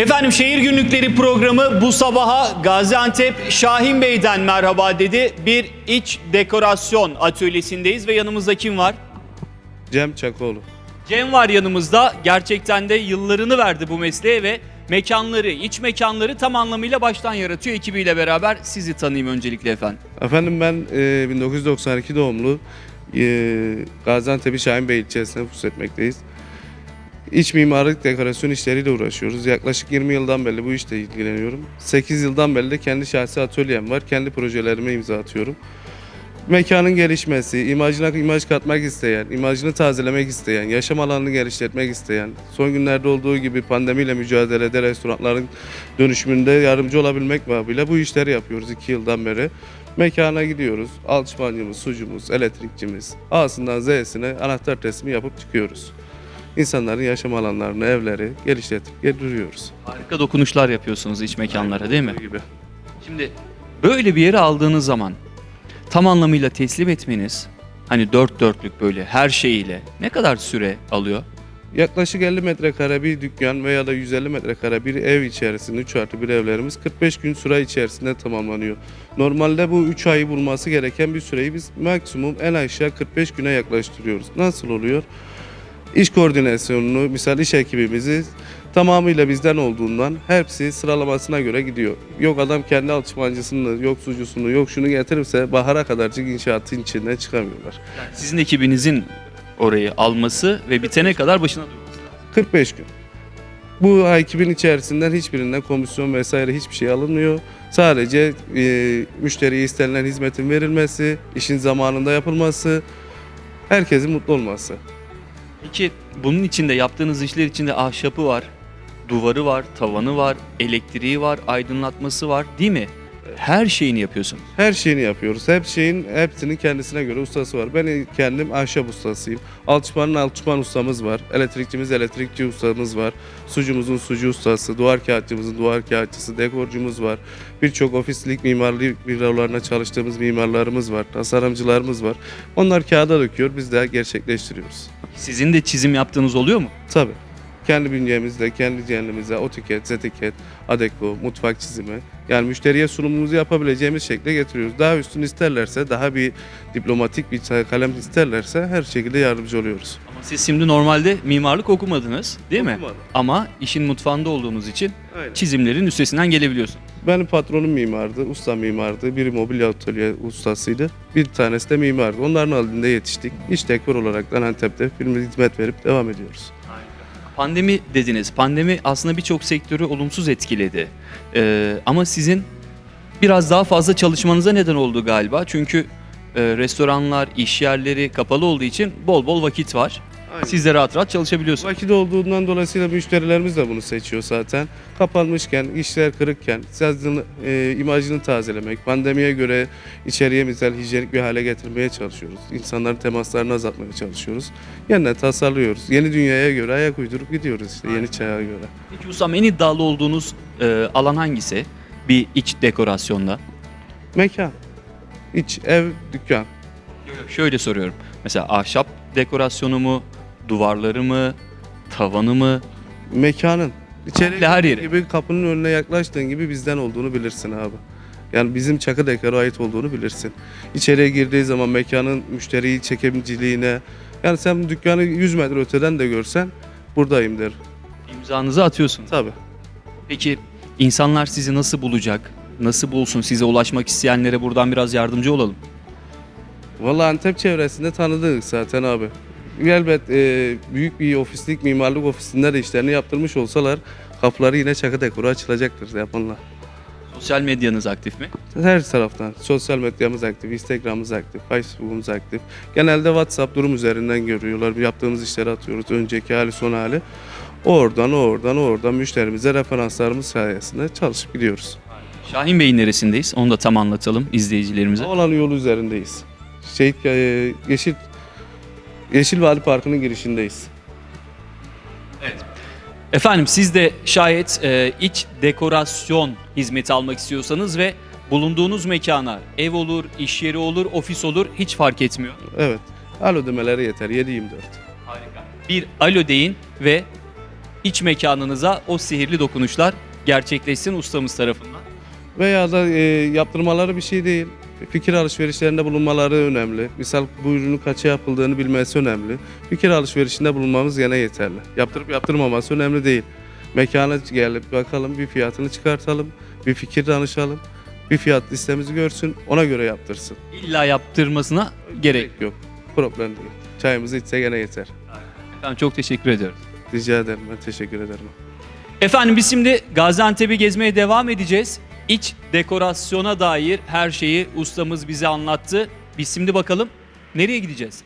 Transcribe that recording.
Efendim şehir günlükleri programı bu sabaha Gaziantep Şahin Bey'den merhaba dedi. Bir iç dekorasyon atölyesindeyiz ve yanımızda kim var? Cem Çakoğlu. Cem var yanımızda. Gerçekten de yıllarını verdi bu mesleğe ve mekanları, iç mekanları tam anlamıyla baştan yaratıyor ekibiyle beraber. Sizi tanıyayım öncelikle efendim. Efendim ben e, 1992 doğumlu e, Gaziantep Şahin Bey ilçesine nüfus etmekteyiz. İç mimarlık dekorasyon işleriyle uğraşıyoruz. Yaklaşık 20 yıldan beri bu işle ilgileniyorum. 8 yıldan beri de kendi şahsi atölyem var. Kendi projelerime imza atıyorum. Mekanın gelişmesi, imajına imaj katmak isteyen, imajını tazelemek isteyen, yaşam alanını geliştirmek isteyen, son günlerde olduğu gibi pandemiyle mücadelede restoranların dönüşümünde yardımcı olabilmek babıyla bu işleri yapıyoruz 2 yıldan beri. Mekana gidiyoruz. Alçıpancımız, sucumuz, elektrikçimiz, A'sından Z'sine anahtar teslimi yapıp çıkıyoruz. İnsanların yaşam alanlarını, evleri geliştirip getiriyoruz. Harika dokunuşlar yapıyorsunuz iç mekanlara değil mi? Gibi. Şimdi böyle bir yere aldığınız zaman tam anlamıyla teslim etmeniz hani dört dörtlük böyle her şeyiyle ne kadar süre alıyor? Yaklaşık 50 metrekare bir dükkan veya da 150 metrekare bir ev içerisinde 3 artı bir evlerimiz 45 gün süre içerisinde tamamlanıyor. Normalde bu 3 ayı bulması gereken bir süreyi biz maksimum en aşağı 45 güne yaklaştırıyoruz. Nasıl oluyor? İş koordinasyonunu, misal iş ekibimizi tamamıyla bizden olduğundan hepsi sıralamasına göre gidiyor. Yok adam kendi alışmancısını, yok sucusunu, yok şunu getirirse bahara kadarcık inşaatın içinden çıkamıyorlar. Sizin ekibinizin orayı alması ve bitene kadar başına durması. 45 gün. Bu ekibin içerisinden hiçbirinden komisyon vesaire hiçbir şey alınmıyor. Sadece e, müşteriye istenilen hizmetin verilmesi, işin zamanında yapılması, herkesin mutlu olması. Peki bunun içinde yaptığınız işler içinde ahşapı var, duvarı var, tavanı var, elektriği var, aydınlatması var değil mi? Her şeyini yapıyorsunuz. Her şeyini yapıyoruz. Her şeyin hepsinin kendisine göre ustası var. Ben kendim ahşap ustasıyım. Alçıpanın alçıpan ustamız var. Elektrikçimiz elektrikçi ustamız var. Sucumuzun sucu ustası, duvar kağıtçımızın duvar kağıtçısı, dekorcumuz var. Birçok ofislik mimarlık bürolarına çalıştığımız mimarlarımız var. Tasarımcılarımız var. Onlar kağıda döküyor, biz de gerçekleştiriyoruz. Sizin de çizim yaptığınız oluyor mu? Tabii. Kendi bünyemizde, kendi kendimize otiket, zetiket, adeko, mutfak çizimi. Yani müşteriye sunumumuzu yapabileceğimiz şekle getiriyoruz. Daha üstün isterlerse, daha bir diplomatik bir kalem isterlerse her şekilde yardımcı oluyoruz. Ama siz şimdi normalde mimarlık okumadınız değil mi? Okumadım. Ama işin mutfağında olduğunuz için Aynen. çizimlerin üstesinden gelebiliyorsun. Benim patronum mimardı, usta mimardı. Biri mobilya atölye ustasıydı. Bir tanesi de mimardı. Onların halinde yetiştik. İş dekor olarak Antep'te filme hizmet verip devam ediyoruz. Pandemi dediniz. Pandemi aslında birçok sektörü olumsuz etkiledi. Ee, ama sizin biraz daha fazla çalışmanıza neden oldu galiba. Çünkü e, restoranlar, iş yerleri kapalı olduğu için bol bol vakit var. Aynen. Siz de rahat rahat çalışabiliyorsunuz. Vakit olduğundan dolayısıyla müşterilerimiz de bunu seçiyor zaten. Kapanmışken, işler kırıkken, sazdığını, e, imajını tazelemek, pandemiye göre içeriye misal hijyenik bir hale getirmeye çalışıyoruz. İnsanların temaslarını azaltmaya çalışıyoruz. Yeniden tasarlıyoruz. Yeni dünyaya göre ayak uydurup gidiyoruz işte yeni çağa göre. Peki ustam en iddialı olduğunuz e, alan hangisi? Bir iç dekorasyonda. Mekan, iç, ev, dükkan. Şöyle soruyorum. Mesela ahşap dekorasyonu mu, duvarları mı, tavanı mı? Mekanın. İçeri Komple her yeri. gibi kapının önüne yaklaştığın gibi bizden olduğunu bilirsin abi. Yani bizim Çakı Dekor'a ait olduğunu bilirsin. İçeriye girdiği zaman mekanın müşteriyi çekemciliğine yani sen dükkanı 100 metre öteden de görsen buradayım der. İmzanızı atıyorsunuz. Tabii. Peki insanlar sizi nasıl bulacak? Nasıl bulsun? Size ulaşmak isteyenlere buradan biraz yardımcı olalım. Vallahi Antep çevresinde tanıdık zaten abi. Elbet e, büyük bir ofislik mimarlık ofisinde de işlerini yaptırmış olsalar kapıları yine Çakı Dekor'a açılacaktır yapanlar. Sosyal medyanız aktif mi? Her taraftan. Sosyal medyamız aktif, Instagram'ımız aktif, Facebook'umuz aktif. Genelde WhatsApp durum üzerinden görüyorlar. Yaptığımız işleri atıyoruz. Önceki hali, son hali. Oradan, oradan, oradan müşterimize referanslarımız sayesinde çalışıp gidiyoruz. Şahin Bey'in neresindeyiz? Onu da tam anlatalım izleyicilerimize. Olan yolu üzerindeyiz. Şehit, e, Yeşil, Yeşil Vadi Parkı'nın girişindeyiz. Efendim siz de şayet e, iç dekorasyon hizmeti almak istiyorsanız ve bulunduğunuz mekana ev olur, iş yeri olur, ofis olur hiç fark etmiyor. Evet. Alo demeleri yeter. 7-24. Harika. Bir alo deyin ve iç mekanınıza o sihirli dokunuşlar gerçekleşsin ustamız tarafından. Veya da e, yaptırmaları bir şey değil. Fikir alışverişlerinde bulunmaları önemli. Misal bu ürünün kaça yapıldığını bilmesi önemli. Fikir alışverişinde bulunmamız gene yeterli. Yaptırıp yaptırmaması önemli değil. Mekana gelip bakalım, bir fiyatını çıkartalım, bir fikir danışalım. Bir fiyat listemizi görsün, ona göre yaptırsın. İlla yaptırmasına gerek. Yok, problem değil. Çayımızı içse gene yeter. Efendim çok teşekkür ediyoruz. Rica ederim, ben teşekkür ederim. Efendim biz şimdi Gaziantep'i gezmeye devam edeceğiz. İç dekorasyona dair her şeyi ustamız bize anlattı. Biz şimdi bakalım nereye gideceğiz?